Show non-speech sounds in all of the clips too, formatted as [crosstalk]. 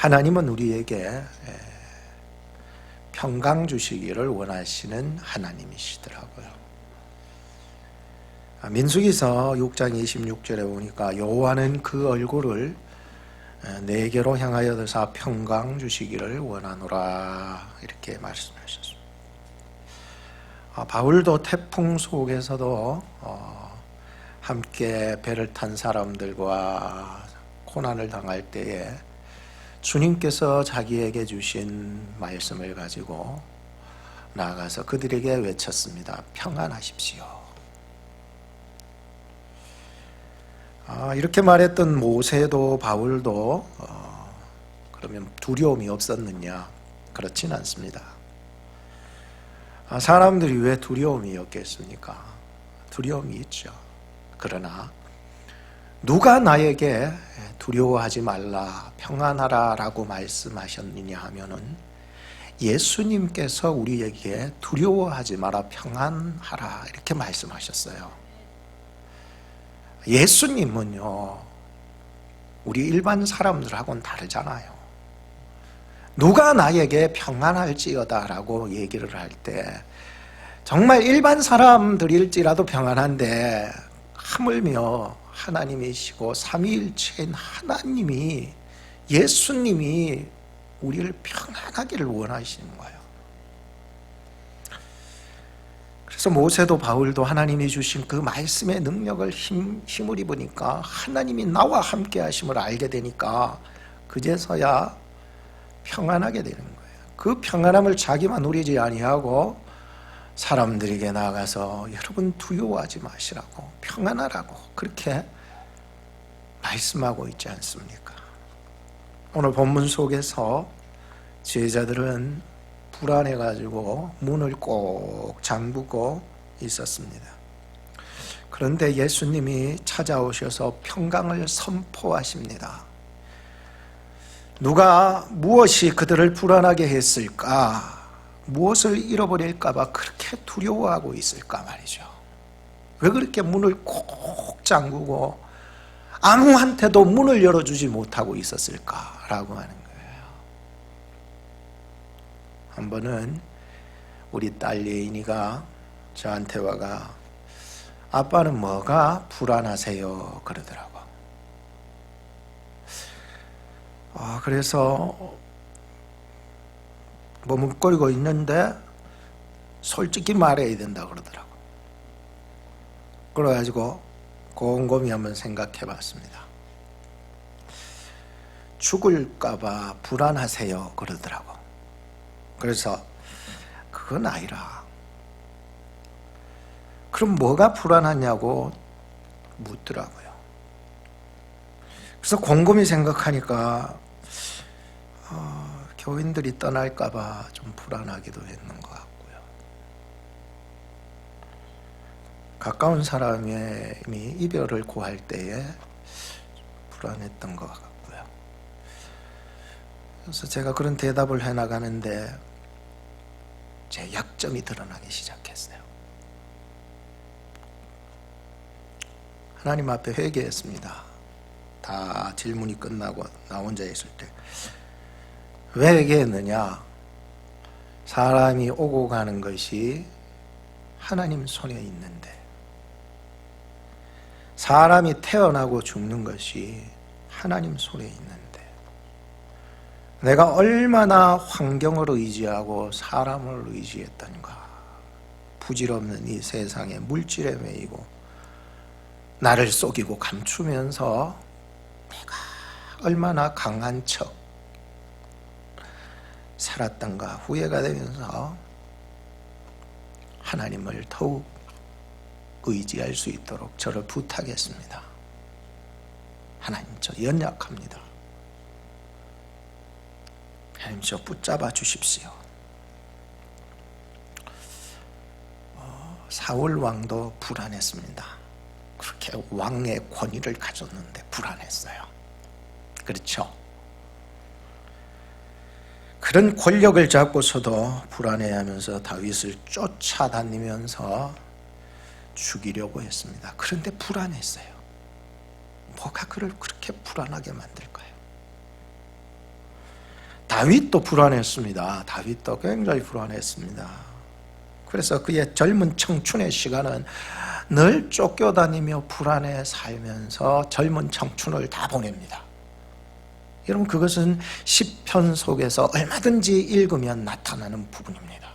하나님은 우리에게 평강 주시기를 원하시는 하나님이시더라고요. 아, 민수기서 6장 26절에 보니까 여호와는 그 얼굴을 내게로 향하여서 평강 주시기를 원하노라 이렇게 말씀하셨습니다. 아, 바울도 태풍 속에서도 어, 함께 배를 탄 사람들과 고난을 당할 때에 주님께서 자기에게 주신 말씀을 가지고 나아가서 그들에게 외쳤습니다. 평안하십시오. 아, 이렇게 말했던 모세도 바울도 어, 그러면 두려움이 없었느냐? 그렇진 않습니다. 아, 사람들이 왜 두려움이 없겠습니까? 두려움이 있죠. 그러나 누가 나에게 두려워하지 말라, 평안하라 라고 말씀하셨느냐 하면은 예수님께서 우리에게 두려워하지 마라, 평안하라 이렇게 말씀하셨어요. 예수님은요, 우리 일반 사람들하고는 다르잖아요. 누가 나에게 평안할지어다 라고 얘기를 할 때, 정말 일반 사람들일지라도 평안한데, 하물며 하나님이시고 삼위일체인 하나님이 예수님이 우리를 평안하기를 원하시는 거예요. 그래서 모세도 바울도 하나님이 주신 그 말씀의 능력을 힘, 힘을 입으니까 하나님이 나와 함께 하심을 알게 되니까 그제서야 평안하게 되는 거예요. 그 평안함을 자기만 누리지 아니하고 사람들에게 나가서 여러분 두려워하지 마시라고 평안하라고 그렇게 말씀하고 있지 않습니까? 오늘 본문 속에서 제자들은 불안해 가지고 문을 꼭 잠그고 있었습니다. 그런데 예수님이 찾아오셔서 평강을 선포하십니다. 누가 무엇이 그들을 불안하게 했을까? 무엇을 잃어버릴까봐 그렇게 두려워하고 있을까 말이죠. 왜 그렇게 문을 꼭 잠그고 아무한테도 문을 열어주지 못하고 있었을까라고 하는 거예요. 한 번은 우리 딸 예인이가 저한테 와가 아빠는 뭐가 불안하세요 그러더라고. 아 그래서 머뭇거리고 있는데 솔직히 말해야 된다 그러더라고. 그래가지고 곰곰이 한번 생각해 봤습니다. 죽을까봐 불안하세요 그러더라고. 그래서 그건 아니라. 그럼 뭐가 불안하냐고 묻더라고요. 그래서 곰곰이 생각하니까 어, 교인들이 떠날까봐 좀 불안하기도 했는 것 같고요. 가까운 사람이 이별을 고할 때에 불안했던 것 같고요. 그래서 제가 그런 대답을 해 나가는데 제 약점이 드러나기 시작했어요. 하나님 앞에 회개했습니다. 다 질문이 끝나고 나 혼자 있을 때. 왜 회개했느냐? 사람이 오고 가는 것이 하나님 손에 있는데, 사람이 태어나고 죽는 것이 하나님 손에 있는데, 내가 얼마나 환경을 의지하고 사람을 의지했던가, 부질없는 이 세상에 물질에 매이고, 나를 속이고 감추면서 내가 얼마나 강한 척, 살았던가 후회가 되면서 하나님을 더욱 의지할 수 있도록 저를 부탁했습니다. 하나님 저 연약합니다. 하나님 저 붙잡아 주십시오. 어, 사울 왕도 불안했습니다. 그렇게 왕의 권위를 가졌는데 불안했어요. 그렇죠? 그런 권력을 잡고서도 불안해하면서 다윗을 쫓아다니면서 죽이려고 했습니다. 그런데 불안했어요. 뭐가 그를 그렇게 불안하게 만들까요? 다윗도 불안했습니다. 다윗도 굉장히 불안했습니다. 그래서 그의 젊은 청춘의 시간은 늘 쫓겨다니며 불안해 살면서 젊은 청춘을 다 보냅니다. 여러분 그것은 시편 속에서 얼마든지 읽으면 나타나는 부분입니다.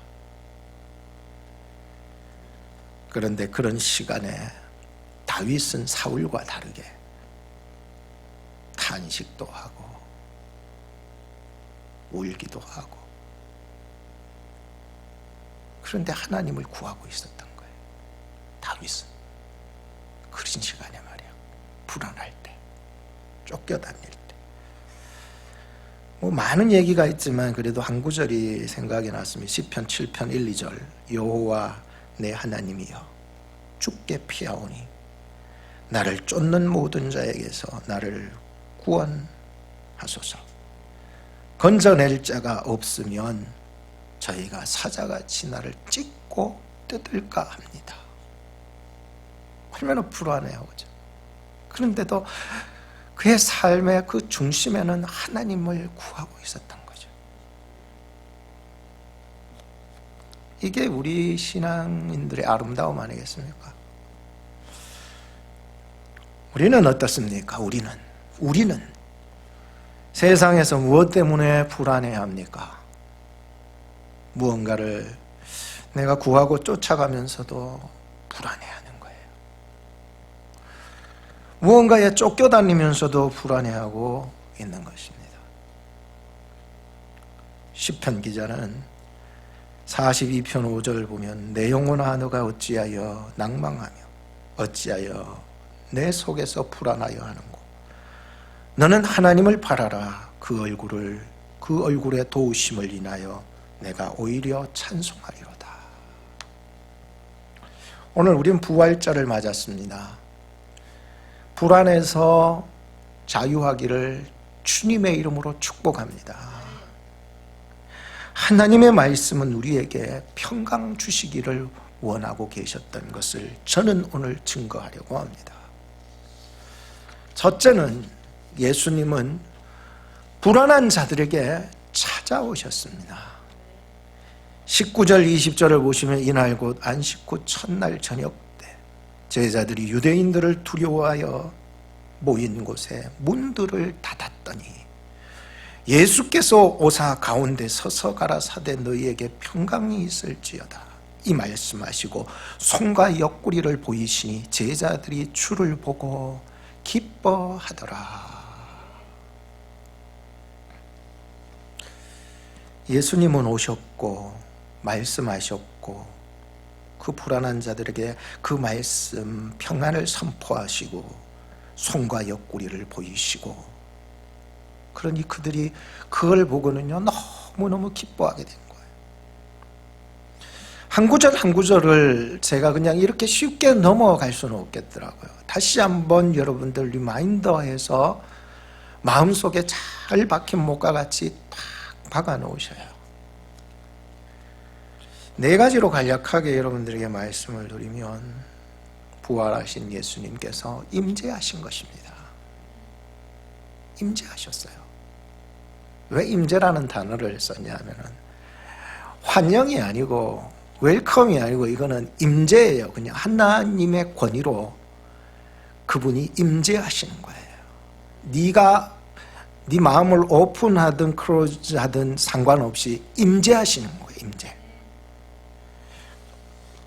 그런데 그런 시간에 다윗은 사울과 다르게 탄식도 하고 울기도 하고 그런데 하나님을 구하고 있었던 거예요. 다윗은 그런 시간에 말이야 불안할 때 쫓겨다닐 때. 뭐 많은 얘기가 있지만 그래도 한 구절이 생각이 났습니다. 시편 7편 1, 2절 여호와 내 하나님이여 죽게 피하오니 나를 쫓는 모든 자에게서 나를 구원하소서. 건져낼 자가 없으면 저희가 사자같이 나를 찢고 뜯을까 합니다. 얼마나 불안해요, 그죠? 그런데도 그의 삶의 그 중심에는 하나님을 구하고 있었던 거죠. 이게 우리 신앙인들의 아름다움 아니겠습니까? 우리는 어떻습니까? 우리는 우리는 세상에서 무엇 때문에 불안해야 합니까? 무언가를 내가 구하고 쫓아가면서도 거예요. 무언가에 쫓겨다니면서도 불안해하고 있는 것입니다. 시편 기자는 42편 5절 보면 내 영혼아 너가 어찌하여 낭망하며 어찌하여 내 속에서 불안하여 하는고 너는 하나님을 바라라 그 얼굴을 그 얼굴의 도우심을 인하여 내가 오히려 찬송하리로다. 오늘 우리는 부활절을 맞았습니다. 불안에서 자유하기를 주님의 이름으로 축복합니다. 하나님의 말씀은 우리에게 평강 주시기를 원하고 계셨던 것을 저는 오늘 증거하려고 합니다. 첫째는 예수님은 불안한 자들에게 찾아오셨습니다. 19절 20절을 보시면 이날 곧 안식 후 첫날 저녁 때 제자들이 유대인들을 두려워하여 모인 곳에 문들을 닫았더니 예수께서 오사 가운데 서서 가라사대 너희에게 평강이 있을지어다. 이 말씀하시고 손과 옆구리를 보이시니 제자들이 주를 보고 기뻐하더라. 예수님은 오셨고 말씀하셨고 그 불안한 자들에게 그 말씀 평안을 선포하시고 손과 옆구리를 보이시고 그러니 그들이 그걸 보고는요 너무너무 기뻐하게 된 거예요. 한 구절 한 구절을 제가 그냥 이렇게 쉽게 넘어갈 수는 없겠더라고요. 다시 한번 여러분들 리마인더해서 마음속에 잘 박힌 목과 같이 탁 박아 놓으셔요 네 가지로 간략하게 여러분들에게 말씀을 드리면 부활하신 예수님께서 임재하신 것입니다. 임재하셨어요. 왜 임재라는 단어를 썼냐면은 환영이 아니고 웰컴이 아니고 이거는 임재예요. 그냥 하나님의 권위로 그분이 임재하시는 거예요. 네가 네 마음을 오픈하든 클로즈하든 상관없이 임재하시는 거예요. 임재.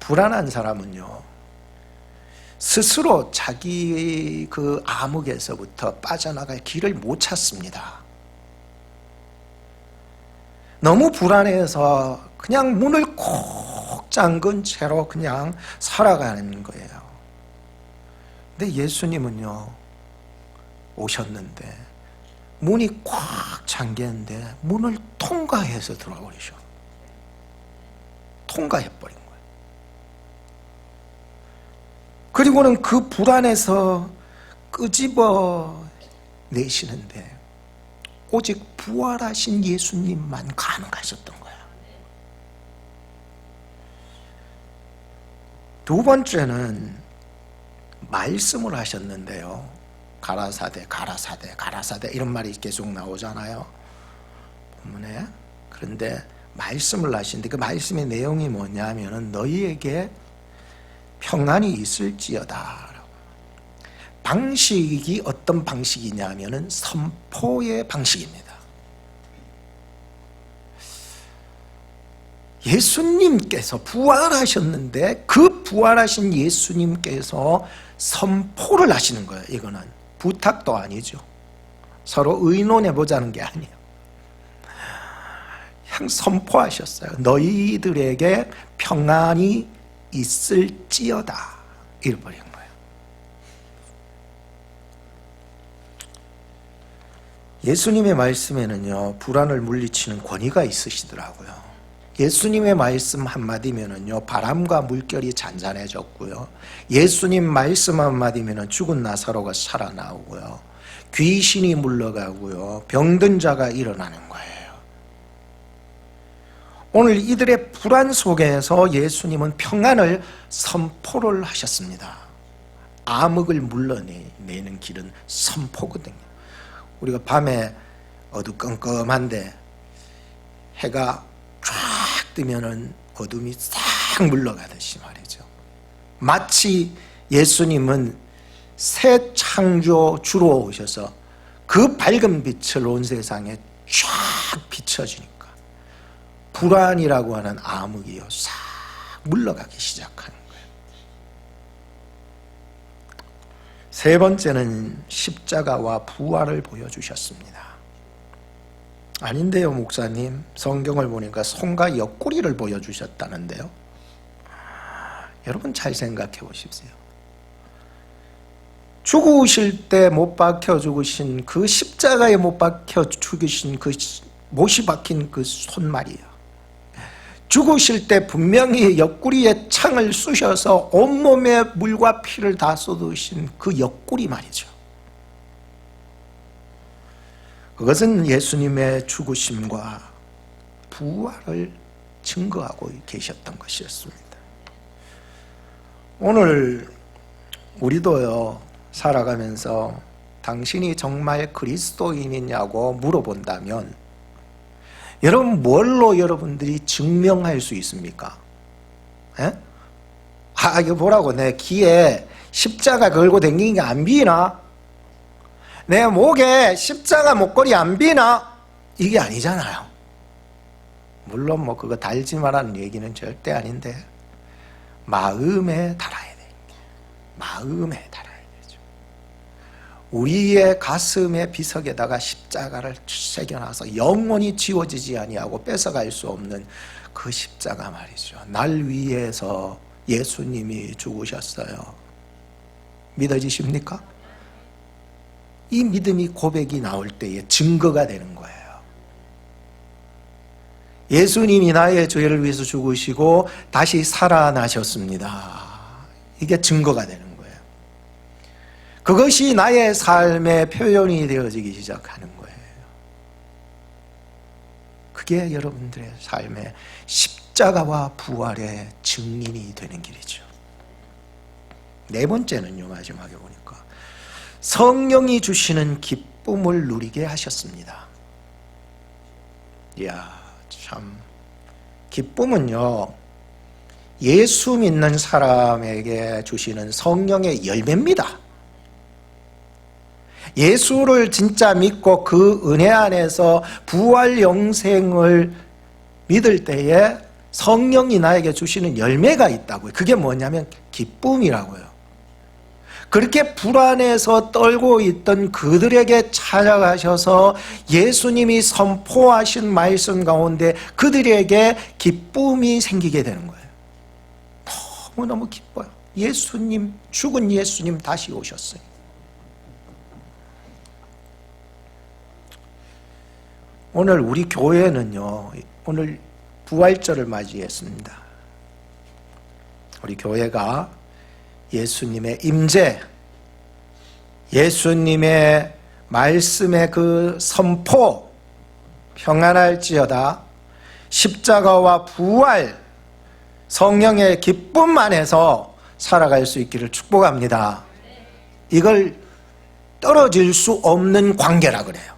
불안한 사람은요, 스스로 자기 그 암흑에서부터 빠져나갈 길을 못 찾습니다. 너무 불안해서 그냥 문을 콕 잠근 채로 그냥 살아가는 거예요. 근데 예수님은요, 오셨는데, 문이 꽉 잠겼는데, 문을 통과해서 들어와 버리셔. 통과해버린 거예요. 그리고는 그 불안에서 끄집어 내시는데 오직 부활하신 예수님만 가능하셨던 거야. 두 번째는 말씀을 하셨는데요. 가라사대, 가라사대, 가라사대 이런 말이 계속 나오잖아요. 본문에 그런데 말씀을 하시는데 그 말씀의 내용이 뭐냐면은 너희에게 평안이 있을지어다. 방식이 어떤 방식이냐면은 선포의 방식입니다. 예수님께서 부활하셨는데 그 부활하신 예수님께서 선포를 하시는 거예요. 이거는 부탁도 아니죠. 서로 의논해 보자는 게 아니에요. 그냥 선포하셨어요. 너희들에게 평안이 있을지어다. 이래버린 거예요. 예수님의 말씀에는요, 불안을 물리치는 권위가 있으시더라고요. 예수님의 말씀 한마디면은요, 바람과 물결이 잔잔해졌고요. 예수님 말씀 한마디면은 죽은 나사로가 살아나오고요. 귀신이 물러가고요. 병든 자가 일어나는 거예요. 오늘 이들의 불안 속에서 예수님은 평안을 선포를 하셨습니다. 암흑을 물러내는 길은 선포거든요. 우리가 밤에 어두컴컴한데 해가 쫙 뜨면은 어둠이 싹 물러가듯이 말이죠. 마치 예수님은 새 창조 주로 오셔서 그 밝은 빛을 온 세상에 쫙 비춰주니까 불안이라고 하는 암흑이요 싹 물러가기 시작하는 거예요. 세 번째는 십자가와 부활을 보여주셨습니다. 아닌데요, 목사님. 성경을 보니까 손과 옆구리를 보여주셨다는데요. 여러분 잘 생각해 보십시오. 죽으실 때 못 박혀 죽으신 그 십자가에 못 박혀 죽으신 그 못이 박힌 그 손 말이에요. 죽으실 때 분명히 옆구리에 창을 쑤셔서 온몸에 물과 피를 다 쏟으신 그 옆구리 말이죠. 그것은 예수님의 죽으심과 부활을 증거하고 계셨던 것이었습니다. 오늘 우리도요, 살아가면서 당신이 정말 그리스도인이냐고 물어본다면 여러분 뭘로 여러분들이 증명할 수 있습니까? 에? 아 이거 보라고 내 귀에 십자가 걸고 댕기는 게 안 비나? 내 목에 십자가 목걸이 안 비나? 이게 아니잖아요. 물론 뭐 그거 달지 말라는 얘기는 절대 아닌데 마음에 달아야 돼. 마음에 되죠. 우리의 가슴의 비석에다가 십자가를 새겨놔서 영원히 지워지지 아니하고 뺏어갈 수 없는 그 십자가 말이죠. 날 위해서 예수님이 죽으셨어요. 믿어지십니까? 이 믿음이 고백이 나올 때에 증거가 되는 거예요. 예수님이 나의 죄를 위해서 죽으시고 다시 살아나셨습니다. 이게 증거가 되는 거예요. 그것이 나의 삶의 표현이 되어지기 시작하는 거예요. 그게 여러분들의 삶의 십자가와 부활의 증인이 되는 길이죠. 네 번째는요, 마지막에 보니까 성령이 주시는 기쁨을 누리게 하셨습니다. 이야, 참. 기쁨은요, 예수 믿는 사람에게 주시는 성령의 열매입니다. 예수를 진짜 믿고 그 은혜 안에서 부활 영생을 믿을 때에 성령이 나에게 주시는 열매가 있다고요. 그게 뭐냐면 기쁨이라고요. 그렇게 불안해서 떨고 있던 그들에게 찾아가셔서 예수님이 선포하신 말씀 가운데 그들에게 기쁨이 생기게 되는 거예요. 너무너무 기뻐요. 예수님, 죽은 예수님 다시 오셨어요. 오늘 우리 교회는요, 오늘 부활절을 맞이했습니다. 우리 교회가 예수님의 임재, 예수님의 말씀의 그 선포, 평안할지어다, 십자가와 부활, 성령의 기쁨 안에서 살아갈 수 있기를 축복합니다. 이걸 떨어질 수 없는 관계라 그래요.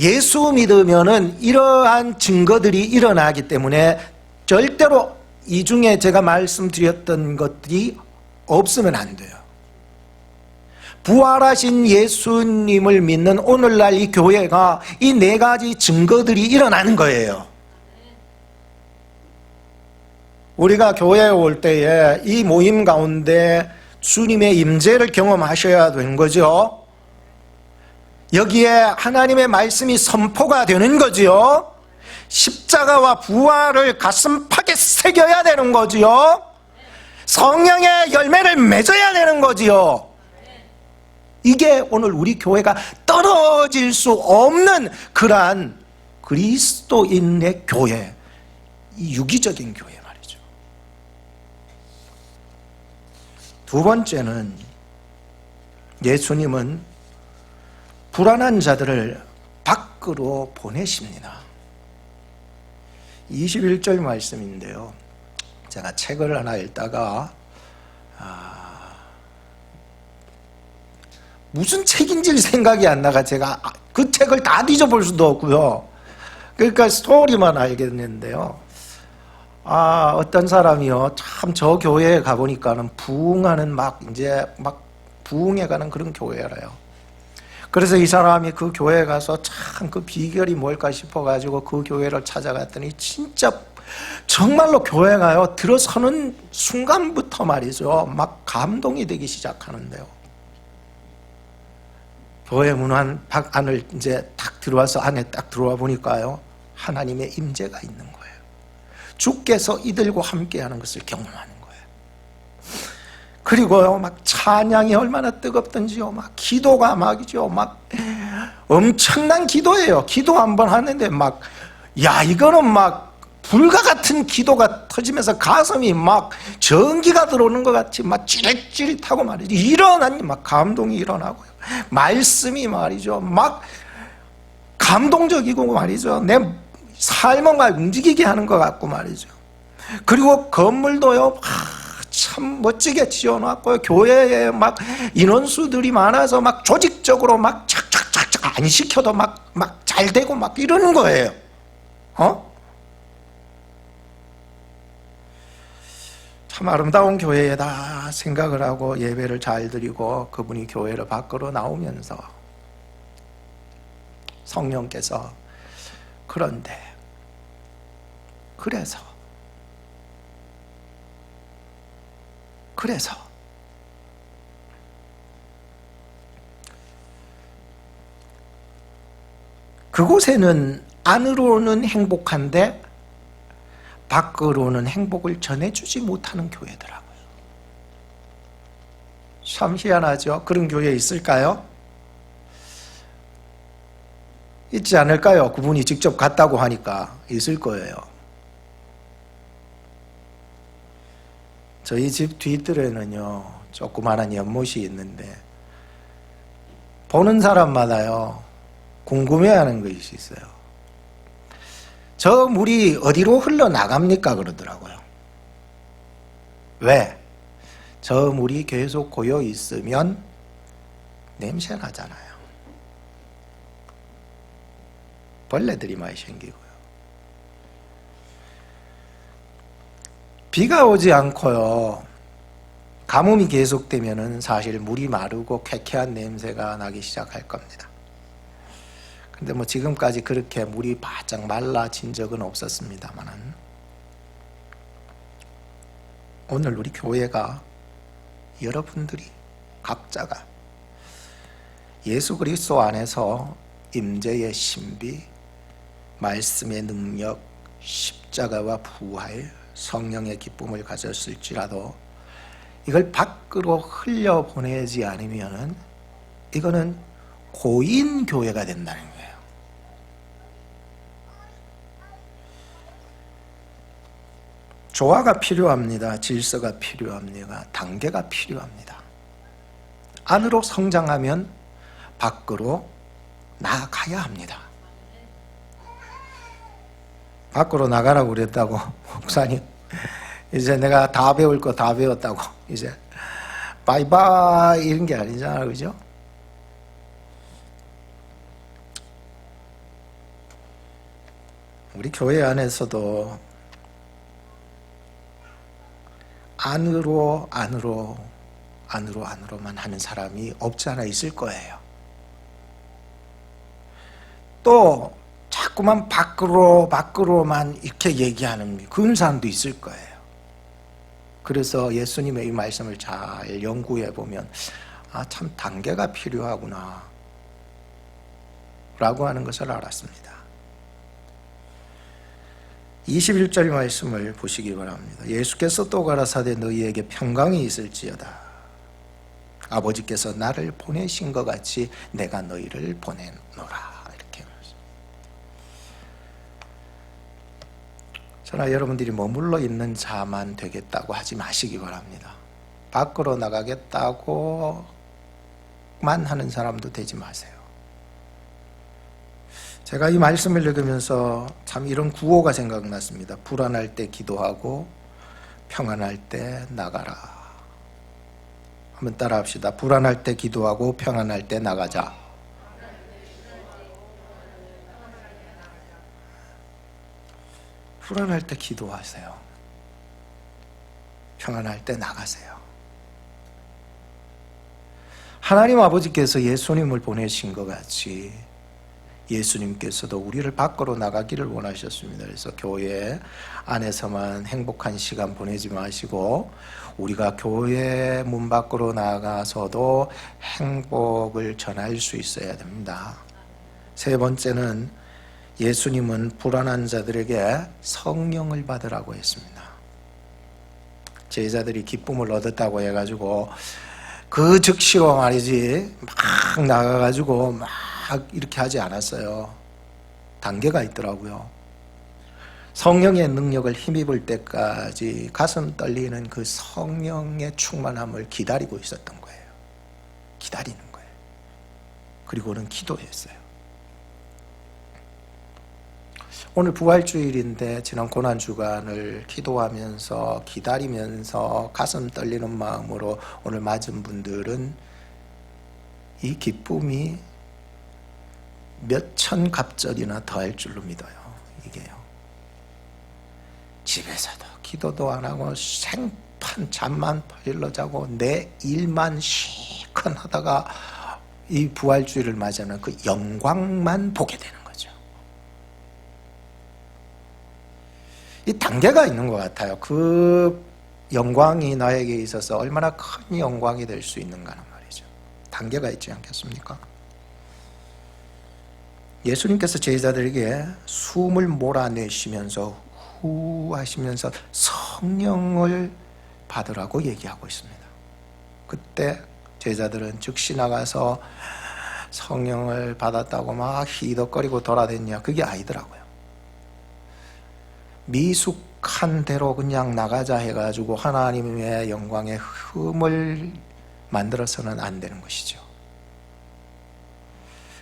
예수 믿으면은 이러한 증거들이 일어나기 때문에 절대로 이 중에 제가 말씀드렸던 것들이 없으면 안 돼요. 부활하신 예수님을 믿는 오늘날 이 교회가 이 네 가지 증거들이 일어나는 거예요. 우리가 교회에 올 때에 이 모임 가운데 주님의 임재를 경험하셔야 되는 거죠. 여기에 하나님의 말씀이 선포가 되는 거지요. 십자가와 부활을 가슴팍에 새겨야 되는 거지요. 성령의 열매를 맺어야 되는 거지요. 이게 오늘 우리 교회가 떨어질 수 없는 그러한 그리스도인의 교회, 이 유기적인 교회 말이죠. 두 번째는 예수님은 불안한 자들을 밖으로 보내십니다. 21절 말씀인데요. 제가 책을 하나 읽다가 아, 무슨 책인지 생각이 안 나가 제가 그 책을 다 뒤져볼 수도 없고요. 그러니까 스토리만 알겠는데요. 아 어떤 사람이요 참 저 교회에 가보니까는 부흥하는 막 이제 막 부흥해 가는 그런 교회래요. 그래서 이 사람이 그 교회에 가서 참 그 비결이 뭘까 싶어가지고 그 교회를 찾아갔더니 진짜 정말로 교회가요 들어서는 순간부터 말이죠 막 감동이 되기 시작하는데요. 교회 문안 밖 안을 이제 딱 들어와서 안에 딱 들어와 보니까요 하나님의 임재가 있는 거예요. 주께서 이들과 함께하는 것을 경험하는. 그리고요 막 찬양이 얼마나 뜨겁던지요 막 기도가 막이죠 막 엄청난 기도예요. 기도 한번 하는데 막 야 이거는 막 불과 같은 기도가 터지면서 가슴이 막 전기가 들어오는 것 같이 막 찌릿찌릿하고 말이죠. 일어나니 막 감동이 일어나고요. 말씀이 말이죠. 막 감동적이고 말이죠. 내 삶을 막 움직이게 하는 것 같고 말이죠. 그리고 건물도요. 참 멋지게 지어놨고요. 교회에 막 인원수들이 많아서 막 조직적으로 막 착착착착 안 시켜도 막 막 잘 되고 막 이러는 거예요. 어? 참 아름다운 교회에다 생각을 하고 예배를 잘 드리고 그분이 교회를 밖으로 나오면서 성령께서 그런데 그래서 그래서 그곳에는 안으로는 행복한데 밖으로는 행복을 전해주지 못하는 교회더라고요. 참 희한하죠? 그런 교회 있을까요? 있지 않을까요? 그분이 직접 갔다고 하니까 있을 거예요. 저희 집 뒤뜰에는요, 조그마한 연못이 있는데, 보는 사람마다요, 궁금해하는 것이 있어요. 저 물이 어디로 흘러나갑니까? 그러더라고요. 왜? 저 물이 계속 고여 있으면 냄새 나잖아요. 벌레들이 많이 생기고요. 비가 오지 않고요. 가뭄이 계속되면은 사실 물이 마르고 쾌쾌한 냄새가 나기 시작할 겁니다. 근데 뭐 지금까지 그렇게 물이 바짝 말라진 적은 없었습니다만은 오늘 우리 교회가 여러분들이 각자가 예수 그리스도 안에서 임재의 신비, 말씀의 능력, 십자가와 부활, 성령의 기쁨을 가졌을지라도 이걸 밖으로 흘려 보내지 않으면은 이거는 고인 교회가 된다는 거예요. 조화가 필요합니다. 질서가 필요합니다. 단계가 필요합니다. 안으로 성장하면 밖으로 나가야 합니다. 밖으로 나가라고 그랬다고 [laughs] 목사님 [laughs] 이제 내가 다 배울 거 다 배웠다고 [laughs] 이제 바이바이 이런 게 아니잖아 그죠? 우리 교회 안에서도 안으로 안으로 안으로 안으로만 하는 사람이 없지 않아 있을 거예요. 또 자꾸만 밖으로 밖으로만 이렇게 얘기하는 그런 사람도 있을 거예요. 그래서 예수님의 이 말씀을 잘 연구해 보면 아 참 단계가 필요하구나 라고 하는 것을 알았습니다. 21절 말씀을 보시기 바랍니다. 예수께서 또 가라사대 너희에게 평강이 있을지어다. 아버지께서 나를 보내신 것 같이 내가 너희를 보내노라. 이렇게 저나 여러분들이 머물러 있는 자만 되겠다고 하지 마시기 바랍니다. 밖으로 나가겠다고만 하는 사람도 되지 마세요. 제가 이 말씀을 읽으면서 참 이런 구호가 생각났습니다. 불안할 때 기도하고 평안할 때 나가라. 한번 따라 합시다. 불안할 때 기도하고 평안할 때 나가자. 불안할 때 기도하세요. 평안할 때 나가세요. 하나님 아버지께서 예수님을 보내신 것 같이 예수님께서도 우리를 밖으로 나가기를 원하셨습니다. 그래서 교회 안에서만 행복한 시간 보내지 마시고 우리가 교회 문 밖으로 나가서도 행복을 전할 수 있어야 됩니다. 세 번째는 예수님은 불안한 자들에게 성령을 받으라고 했습니다. 제자들이 기쁨을 얻었다고 해가지고 그 즉시로 말이지 막 나가가지고 막 이렇게 하지 않았어요. 단계가 있더라고요. 성령의 능력을 힘입을 때까지 가슴 떨리는 그 성령의 충만함을 기다리고 있었던 거예요. 기다리는 거예요. 그리고는 기도했어요. 오늘 부활주일인데 지난 고난주간을 기도하면서 기다리면서 가슴 떨리는 마음으로 오늘 맞은 분들은 이 기쁨이 몇 천 갑절이나 더할 줄로 믿어요. 이게요. 집에서도 기도도 안 하고 생판 잠만 퍼일러 자고 내 일만 시큰 하다가 이 부활주의를 맞이하는 그 영광만 보게 되는 거죠. 이 단계가 있는 것 같아요. 그 영광이 나에게 있어서 얼마나 큰 영광이 될 수 있는가는 말이죠. 단계가 있지 않겠습니까? 예수님께서 제자들에게 숨을 몰아내시면서 후 하시면서 성령을 받으라고 얘기하고 있습니다. 그때 제자들은 즉시 나가서 성령을 받았다고 막 희덕거리고 돌아다녔냐 그게 아니더라고요. 미숙한 대로 그냥 나가자 해가지고 하나님의 영광의 흠을 만들어서는 안 되는 것이죠.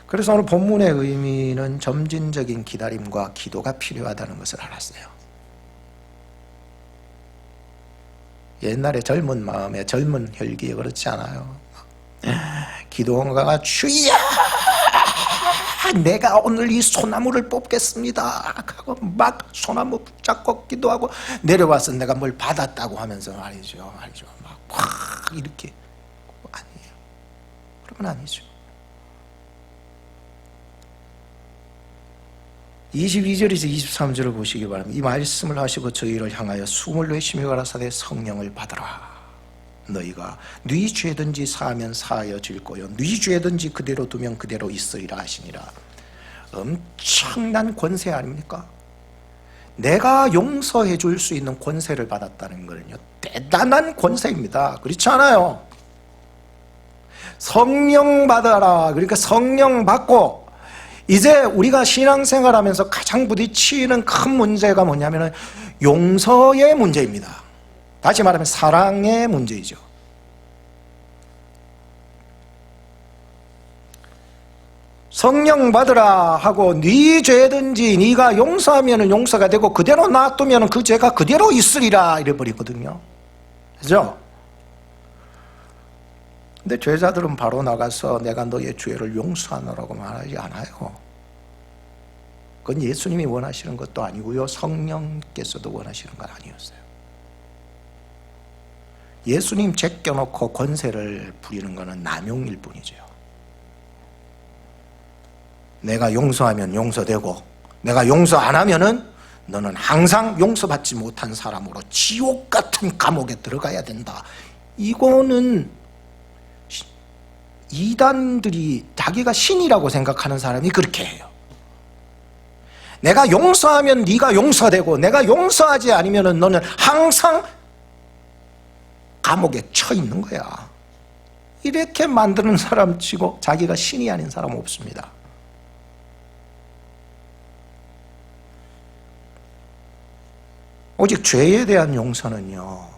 그래서 오늘 본문의 의미는 점진적인 기다림과 기도가 필요하다는 것을 알았어요. 옛날에 젊은 마음에 젊은 혈기에 그렇지 않아요. 기도원가가 주여 내가 오늘 이 소나무를 뽑겠습니다. 하고 막 소나무 붙잡고 기도하고 내려와서 내가 뭘 받았다고 하면서 말이죠. 말이죠. 막 이렇게. 아니에요. 그러면 아니죠. 22절에서 23절을 보시기 바랍니다. 이 말씀을 하시고 저희를 향하여 숨을 내쉬며 가라사대 성령을 받으라. 너희가 네 죄든지 사하면 사하여 질 거요 네 죄든지 그대로 두면 그대로 있으리라 하시니라. 엄청난 권세 아닙니까? 내가 용서해 줄 수 있는 권세를 받았다는 거는요. 대단한 권세입니다. 그렇지 않아요? 성령 받아라. 그러니까 성령 받고 이제 우리가 신앙생활 하면서 가장 부딪히는 큰 문제가 뭐냐면 용서의 문제입니다. 다시 말하면 사랑의 문제이죠. 성령 받으라 하고 네 죄든지 네가 용서하면 용서가 되고 그대로 놔두면 그 죄가 그대로 있으리라 이래 버리거든요. 그죠? 근데 죄자들은 바로 나가서 내가 너의 죄를 용서하노라고 말하지 않아요. 그건 예수님이 원하시는 것도 아니고요. 성령께서도 원하시는 건 아니었어요. 예수님 제껴놓고 권세를 부리는 것은 남용일 뿐이죠. 내가 용서하면 용서되고 내가 용서 안 하면은 너는 항상 용서받지 못한 사람으로 지옥 같은 감옥에 들어가야 된다. 이거는 시- 이단들이 자기가 신이라고 생각하는 사람이 그렇게 해요. 내가 용서하면 네가 용서되고 내가 용서하지 않으면 너는 항상 감옥에 처 있는 거야. 이렇게 만드는 사람 치고 자기가 신이 아닌 사람 없습니다. 오직 죄에 대한 용서는요.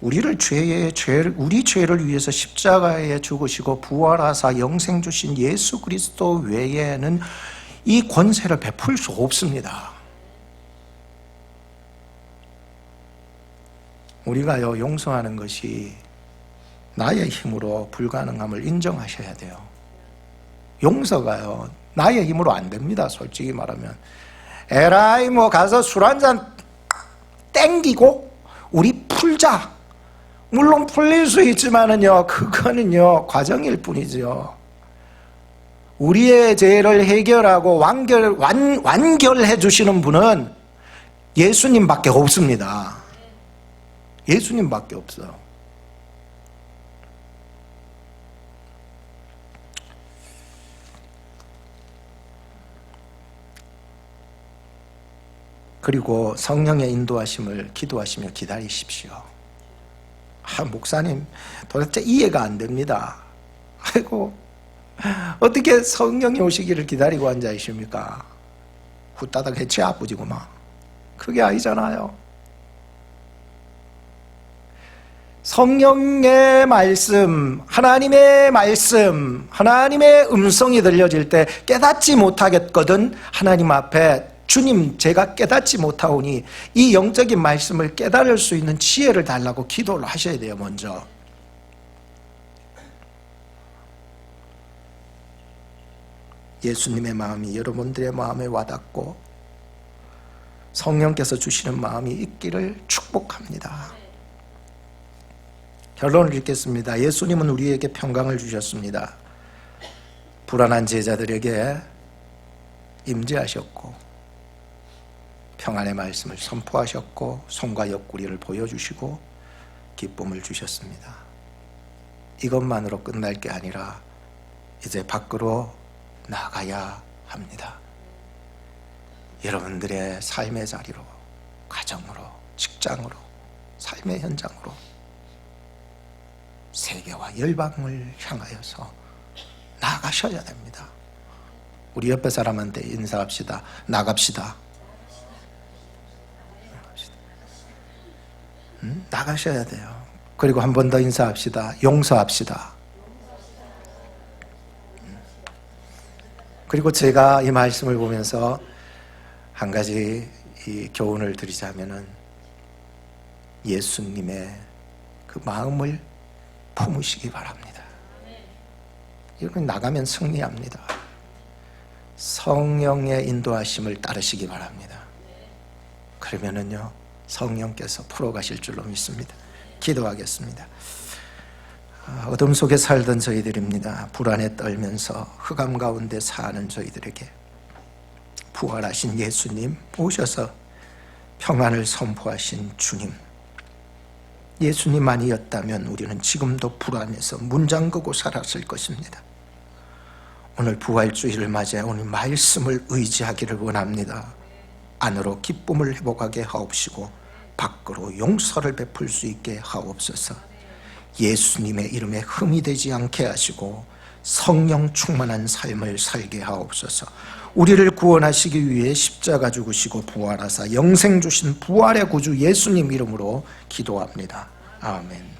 우리를 죄의 죄를 우리 죄를 위해서 십자가에 죽으시고 부활하사 영생 주신 예수 그리스도 외에는 이 권세를 베풀 수 없습니다. 우리가요 용서하는 것이 나의 힘으로 불가능함을 인정하셔야 돼요. 용서가요 나의 힘으로 안 됩니다. 솔직히 말하면 에라이 뭐 가서 술 한잔 땡기고 우리 풀자. 물론 풀릴 수 있지만은요 그거는요 과정일 뿐이죠. 우리의 죄를 해결하고 완결 완 완결해 주시는 분은 예수님밖에 없습니다. 예수님밖에 없어요. 그리고 성령의 인도하심을 기도하시며 기다리십시오. 아, 목사님, 도대체 이해가 안 됩니다. 아이고, 어떻게 성령이 오시기를 기다리고 앉아 있습니까? 후다닥 해치 아프지구만. 그게 아니잖아요. 성령의 말씀, 하나님의 말씀, 하나님의 음성이 들려질 때 깨닫지 못하겠거든 하나님 앞에 주님 제가 깨닫지 못하오니 이 영적인 말씀을 깨달을 수 있는 지혜를 달라고 기도를 하셔야 돼요 먼저. 예수님의 마음이 여러분들의 마음에 와닿고 성령께서 주시는 마음이 있기를 축복합니다 결론을 읽겠습니다 예수님은 우리에게 평강을 주셨습니다 불안한 제자들에게 임재하셨고 평안의 말씀을 선포하셨고 손과 옆구리를 보여주시고 기쁨을 주셨습니다. 이것만으로 끝날 게 아니라 이제 밖으로 나가야 합니다. 여러분들의 삶의 자리로, 가정으로, 직장으로, 삶의 현장으로 세계와 열방을 향하여서 나가셔야 됩니다. 우리 옆에 사람한테 인사합시다. 나갑시다. 음, 나가셔야 돼요. 그리고 한 번 더 인사합시다. 용서합시다. 음. 그리고 제가 이 말씀을 보면서 한 가지 이 교훈을 드리자면은 예수님의 그 마음을 품으시기 바랍니다. 이건 나가면 승리합니다. 성령의 인도하심을 따르시기 바랍니다. 그러면은요, 성령께서 풀어가실 줄로 믿습니다. 기도하겠습니다. 아, 어둠 속에 살던 저희들입니다. 불안에 떨면서 흑암 가운데 사는 저희들에게 부활하신 예수님 오셔서 평안을 선포하신 주님. 예수님만이었다면 우리는 지금도 불안해서 문잠그고 살았을 것입니다. 오늘 부활주의를 맞아 오늘 말씀을 의지하기를 원합니다. 안으로 기쁨을 회복하게 하옵시고 밖으로 용서를 베풀 수 있게 하옵소서. 예수님의 이름에 흠이 되지 않게 하시고 성령 충만한 삶을 살게 하옵소서. 우리를 구원하시기 위해 십자가 죽으시고 부활하사 영생 주신 부활의 구주 예수님 이름으로 기도합니다. 아멘.